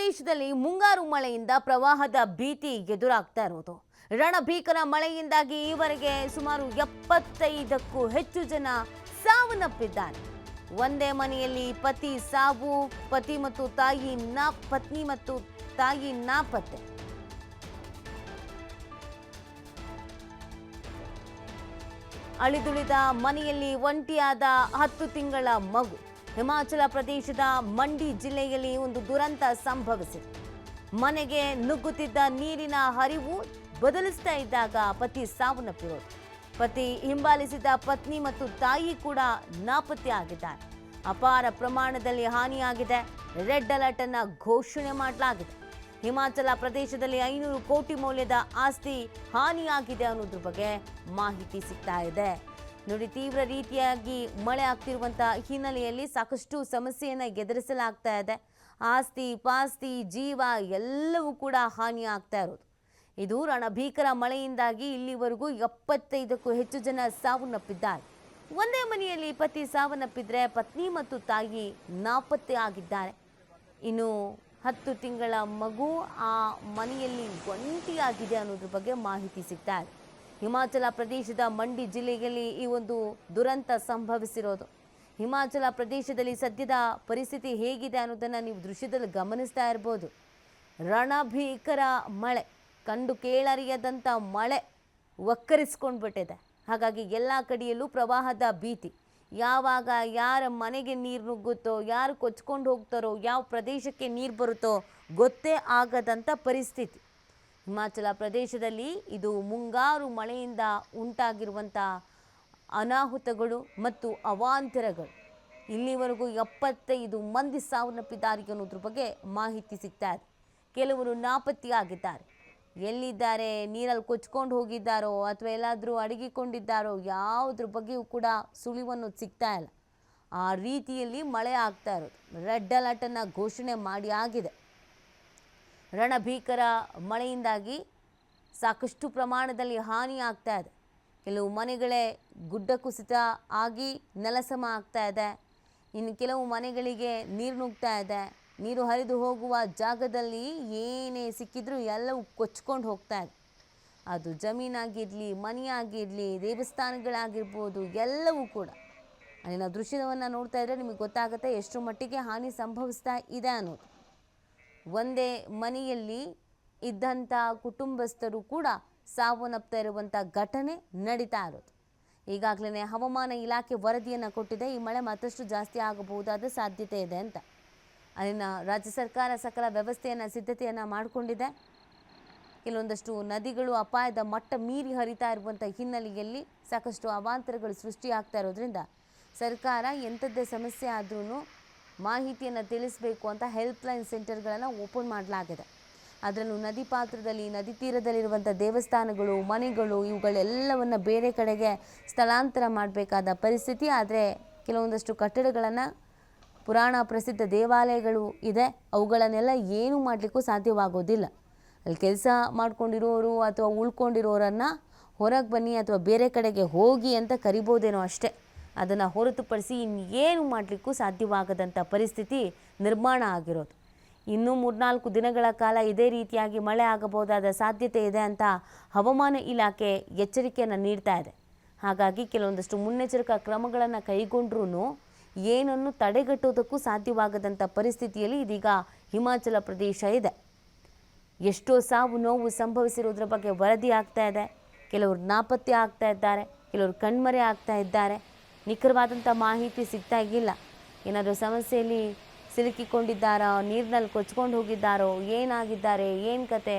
ಪ್ರದೇಶದಲ್ಲಿ ಮುಂಗಾರು ಮಳೆಯಿಂದ ಪ್ರವಾಹದ ಭೀತಿ ಎದುರಾಗ್ತಾ ಇರೋದು. ರಣಭೀಕರ ಮಳೆಯಿಂದಾಗಿ ಈವರೆಗೆ ಸುಮಾರು ಎಪ್ಪತ್ತೈದಕ್ಕೂ ಹೆಚ್ಚು ಜನ ಸಾವನ್ನಪ್ಪಿದ್ದಾರೆ. ಒಂದೇ ಮನೆಯಲ್ಲಿ ಪತಿ ಸಾವು, ಪತಿ ಮತ್ತು ತಾಯಿ ನಾ, ಪತ್ನಿ ಮತ್ತು ತಾಯಿ ನಾಪತ್ತೆ. ಅಳಿದುಳಿದ ಮನೆಯಲ್ಲಿ ಒಂಟಿಯಾದ ಹತ್ತು ತಿಂಗಳ ಮಗು. ಹಿಮಾಚಲ ಪ್ರದೇಶದ ಮಂಡಿ ಜಿಲ್ಲೆಯಲ್ಲಿ ಒಂದು ದುರಂತ ಸಂಭವಿಸಿದೆ. ಮನೆಗೆ ನುಗ್ಗುತ್ತಿದ್ದ ನೀರಿನ ಹರಿವು ಬದಲಿಸ್ತಾ ಇದ್ದಾಗ ಪತಿ ಸಾವನ್ನಪ್ಪಿರೋದು. ಪತಿ ಹಿಂಬಾಲಿಸಿದ ಪತ್ನಿ ಮತ್ತು ತಾಯಿ ಕೂಡ ನಾಪತ್ತೆ ಆಗಿದ್ದಾರೆ. ಅಪಾರ ಪ್ರಮಾಣದಲ್ಲಿ ಹಾನಿಯಾಗಿದೆ. ರೆಡ್ ಅಲರ್ಟ್ ಅನ್ನ ಘೋಷಣೆ ಮಾಡಲಾಗಿದೆ. ಹಿಮಾಚಲ ಪ್ರದೇಶದಲ್ಲಿ ಐನೂರು ಕೋಟಿ ಮೌಲ್ಯದ ಆಸ್ತಿ ಹಾನಿಯಾಗಿದೆ ಅನ್ನೋದ್ರ ಬಗ್ಗೆ ಮಾಹಿತಿ ಸಿಗ್ತಾ ಇದೆ. ನೋಡಿ, ತೀವ್ರ ರೀತಿಯಾಗಿ ಮಳೆ ಆಗ್ತಿರುವಂಥ ಹಿನ್ನೆಲೆಯಲ್ಲಿ ಸಾಕಷ್ಟು ಸಮಸ್ಯೆಯನ್ನು ಎದುರಿಸಲಾಗ್ತಾ ಇದೆ. ಆಸ್ತಿ, ಪಾಸ್ತಿ, ಜೀವ ಎಲ್ಲವೂ ಕೂಡ ಹಾನಿ ಆಗ್ತಾ ಇರೋದು. ಇದು ರಣಭೀಕರ ಮಳೆಯಿಂದಾಗಿ ಇಲ್ಲಿವರೆಗೂ ಎಪ್ಪತ್ತೈದಕ್ಕೂ ಹೆಚ್ಚು ಜನ ಸಾವನ್ನಪ್ಪಿದ್ದಾರೆ. ಒಂದೇ ಮನೆಯಲ್ಲಿ ಪತಿ ಸಾವನ್ನಪ್ಪಿದ್ರೆ ಪತ್ನಿ ಮತ್ತು ತಾಯಿ ನಾಪತ್ತೆ ಆಗಿದ್ದಾರೆ. ಇನ್ನು ಹತ್ತು ತಿಂಗಳ ಮಗು ಆ ಮನೆಯಲ್ಲಿ ಒಂಟಿಯಾಗಿದೆ ಅನ್ನೋದ್ರ ಬಗ್ಗೆ ಮಾಹಿತಿ ಸಿಗ್ತಾ ಇದೆ. ಹಿಮಾಚಲ ಪ್ರದೇಶದ ಮಂಡಿ ಜಿಲ್ಲೆಯಲ್ಲಿ ಈ ಒಂದು ದುರಂತ ಸಂಭವಿಸಿರೋದು. ಹಿಮಾಚಲ ಪ್ರದೇಶದಲ್ಲಿ ಸದ್ಯದ ಪರಿಸ್ಥಿತಿ ಹೇಗಿದೆ ಅನ್ನೋದನ್ನು ನೀವು ದೃಶ್ಯದಲ್ಲಿ ಗಮನಿಸ್ತಾ ಇರ್ಬೋದು. ರಣಭೀಕರ ಮಳೆ, ಕಂಡು ಕೇಳರಿಯದಂಥ ಮಳೆ ಒಕ್ಕರಿಸ್ಕೊಂಡು ಬಿಟ್ಟಿದೆ ಹಾಗಾಗಿ ಎಲ್ಲ ಕಡೆಯಲ್ಲೂ ಪ್ರವಾಹದ ಭೀತಿ. ಯಾವಾಗ ಯಾರ ಮನೆಗೆ ನೀರು ನುಗ್ಗುತ್ತೋ, ಯಾರು ಕೊಚ್ಕೊಂಡು ಹೋಗ್ತಾರೋ, ಯಾವ ಪ್ರದೇಶಕ್ಕೆ ನೀರು ಬರುತ್ತೋ ಗೊತ್ತೇ ಆಗದಂಥ ಪರಿಸ್ಥಿತಿ. ಹಿಮಾಚಲ ಪ್ರದೇಶದಲ್ಲಿ ಇದು ಮುಂಗಾರು ಮಳೆಯಿಂದ ಉಂಟಾಗಿರುವಂಥ ಅನಾಹುತಗಳು ಮತ್ತು ಅವಾಂತರಗಳು. ಇಲ್ಲಿವರೆಗೂ ಎಪ್ಪತ್ತೈದು ಮಂದಿ ಸಾವನ್ನಪ್ಪಿದ್ದಾರೆ ಅನ್ನೋದ್ರ ಬಗ್ಗೆ ಮಾಹಿತಿ ಸಿಗ್ತಾ ಇದೆ ಕೆಲವರು ನಾಪತ್ತೆಯಾಗಿದ್ದಾರೆ. ಎಲ್ಲಿದ್ದಾರೆ, ನೀರಲ್ಲಿ ಕೊಚ್ಕೊಂಡು ಹೋಗಿದ್ದಾರೋ ಅಥವಾ ಎಲ್ಲಾದರೂ ಅಡಗಿಕೊಂಡಿದ್ದಾರೋ ಯಾವುದ್ರ ಬಗ್ಗೆಯೂ ಕೂಡ ಸುಳಿವನ್ನು ಸಿಗ್ತಾ ಇಲ್ಲ ಆ ರೀತಿಯಲ್ಲಿ ಮಳೆ ಆಗ್ತಾ ಇರೋದು. ರೆಡ್ ಅಲರ್ಟನ್ನು ಘೋಷಣೆ ಮಾಡಿ ಆಗಿದೆ. ರಣಭೀಕರ ಮಳೆಯಿಂದಾಗಿ ಸಾಕಷ್ಟು ಪ್ರಮಾಣದಲ್ಲಿ ಹಾನಿ ಆಗ್ತಾ ಇದೆ. ಕೆಲವು ಮನೆಗಳೇ ಗುಡ್ಡ ಕುಸಿತ ಆಗಿ ನೆಲಸಮ ಆಗ್ತಾ ಇದೆ. ಇನ್ನು ಕೆಲವು ಮನೆಗಳಿಗೆ ನೀರು ನುಗ್ತಾ ಇದೆ. ನೀರು ಹರಿದು ಹೋಗುವ ಜಾಗದಲ್ಲಿ ಏನೇ ಸಿಕ್ಕಿದ್ರೂ ಎಲ್ಲವೂ ಕೊಚ್ಕೊಂಡು ಹೋಗ್ತಾ ಇದೆ. ಅದು ಜಮೀನಾಗಿರಲಿ, ಮನೆಯಾಗಿರಲಿ, ದೇವಸ್ಥಾನಗಳಾಗಿರ್ಬೋದು, ಎಲ್ಲವೂ ಕೂಡ. ಅಲ್ಲಿನ ದೃಶ್ಯವನ್ನು ನೋಡ್ತಾ ಇದ್ದರೆ ನಿಮಗೆ ಗೊತ್ತಾಗುತ್ತೆ ಎಷ್ಟು ಮಟ್ಟಿಗೆ ಹಾನಿ ಸಂಭವಿಸ್ತಾ ಇದೆ ಅನ್ನೋದು. ಒಂದೇ ಮನೆಯಲ್ಲಿ ಇದ್ದಂಥ ಕುಟುಂಬಸ್ಥರು ಕೂಡ ಸಾವನ್ನಪ್ತಾ ಇರುವಂಥ ಘಟನೆ ನಡೀತಾ ಇರೋದು. ಈಗಾಗಲೇ ಹವಾಮಾನ ಇಲಾಖೆ ವರದಿಯನ್ನು ಕೊಟ್ಟಿದೆ. ಈ ಮಳೆ ಮತ್ತಷ್ಟು ಜಾಸ್ತಿ ಆಗಬಹುದಾದ ಸಾಧ್ಯತೆ ಇದೆ ಅಂತ. ಅಲ್ಲಿನ ರಾಜ್ಯ ಸರ್ಕಾರ ಸಕಲ ವ್ಯವಸ್ಥೆಯನ್ನು, ಸಿದ್ಧತೆಯನ್ನು ಮಾಡಿಕೊಂಡಿದೆ. ಕೆಲವೊಂದಷ್ಟು ನದಿಗಳು ಅಪಾಯದ ಮಟ್ಟ ಮೀರಿ ಹರಿತಾ ಇರುವಂಥ ಹಿನ್ನೆಲೆಯಲ್ಲಿ ಸಾಕಷ್ಟು ಅವಾಂತರಗಳು ಸೃಷ್ಟಿಯಾಗ್ತಾ ಇರೋದ್ರಿಂದ ಸರ್ಕಾರ ಎಂಥದ್ದೇ ಸಮಸ್ಯೆ ಆದ್ರೂ ಮಾಹಿತಿಯನ್ನು ತಿಳಿಸಬೇಕು ಅಂತ ಹೆಲ್ಪ್ಲೈನ್ ಸೆಂಟರ್ಗಳನ್ನು ಓಪನ್ ಮಾಡಲಾಗಿದೆ. ಅದರಲ್ಲೂ ನದಿ ಪಾತ್ರದಲ್ಲಿ, ನದಿ ತೀರದಲ್ಲಿರುವಂಥ ದೇವಸ್ಥಾನಗಳು, ಮನೆಗಳು ಇವುಗಳೆಲ್ಲವನ್ನು ಬೇರೆ ಕಡೆಗೆ ಸ್ಥಳಾಂತರ ಮಾಡಬೇಕಾದ ಪರಿಸ್ಥಿತಿ. ಆದರೆ ಕೆಲವೊಂದಷ್ಟು ಕಟ್ಟಡಗಳನ್ನು, ಪುರಾಣ ಪ್ರಸಿದ್ಧ ದೇವಾಲಯಗಳು ಇದೆ. ಅವುಗಳನ್ನೆಲ್ಲ ಏನೂ ಮಾಡಲಿಕ್ಕೂ ಸಾಧ್ಯವಾಗೋದಿಲ್ಲ. ಅಲ್ಲಿ ಕೆಲಸ ಮಾಡ್ಕೊಂಡಿರೋರು ಅಥವಾ ಉಳ್ಕೊಂಡಿರೋರನ್ನು ಹೊರಗೆ ಬನ್ನಿ ಅಥವಾ ಬೇರೆ ಕಡೆಗೆ ಹೋಗಿ ಅಂತ ಕರಿಬೋದೇನೋ ಅಷ್ಟೇ. ಅದನ್ನು ಹೊರತುಪಡಿಸಿ ಇನ್ನೇನು ಮಾಡಲಿಕ್ಕೂ ಸಾಧ್ಯವಾಗದಂಥ ಪರಿಸ್ಥಿತಿ ನಿರ್ಮಾಣ ಆಗಿರೋದು. ಇನ್ನೂ ಮೂರ್ನಾಲ್ಕು ದಿನಗಳ ಕಾಲ ಇದೇ ರೀತಿಯಾಗಿ ಮಳೆ ಆಗಬಹುದಾದ ಸಾಧ್ಯತೆ ಇದೆ ಅಂತ ಹವಾಮಾನ ಇಲಾಖೆ ಎಚ್ಚರಿಕೆಯನ್ನು ನೀಡ್ತಾ ಇದೆ. ಹಾಗಾಗಿ ಕೆಲವೊಂದಷ್ಟು ಮುನ್ನೆಚ್ಚರಿಕಾ ಕ್ರಮಗಳನ್ನು ಕೈಗೊಂಡ್ರೂ ಏನನ್ನು ತಡೆಗಟ್ಟೋದಕ್ಕೂ ಸಾಧ್ಯವಾಗದಂಥ ಪರಿಸ್ಥಿತಿಯಲ್ಲಿ ಇದೀಗ ಹಿಮಾಚಲ ಪ್ರದೇಶ ಇದೆ. ಎಷ್ಟೋ ಸಾವು ನೋವು ಸಂಭವಿಸಿರೋದ್ರ ಬಗ್ಗೆ ವರದಿ ಆಗ್ತಾ ಇದೆ. ಕೆಲವರು ನಾಪತ್ತೆ ಆಗ್ತಾ ಇದ್ದಾರೆ, ಕೆಲವರು ಕಣ್ಮರೆ ಆಗ್ತಾ ಇದ್ದಾರೆ. ನಿಖರವಾದಂಥ ಮಾಹಿತಿ ಸಿಗ್ತಾ ಇಲ್ಲ ಏನಾದರೂ ಸಮಸ್ಯೆಯಲ್ಲಿ ಸಿಲುಕಿಕೊಂಡಿದ್ದಾರೋ ನೀರಿನಲ್ಲಿ ಕೊಚ್ಕೊಂಡು ಹೋಗಿದ್ದಾರೋ ಏನಾಗಿದ್ದಾರೆ ಏನು ಕತೆ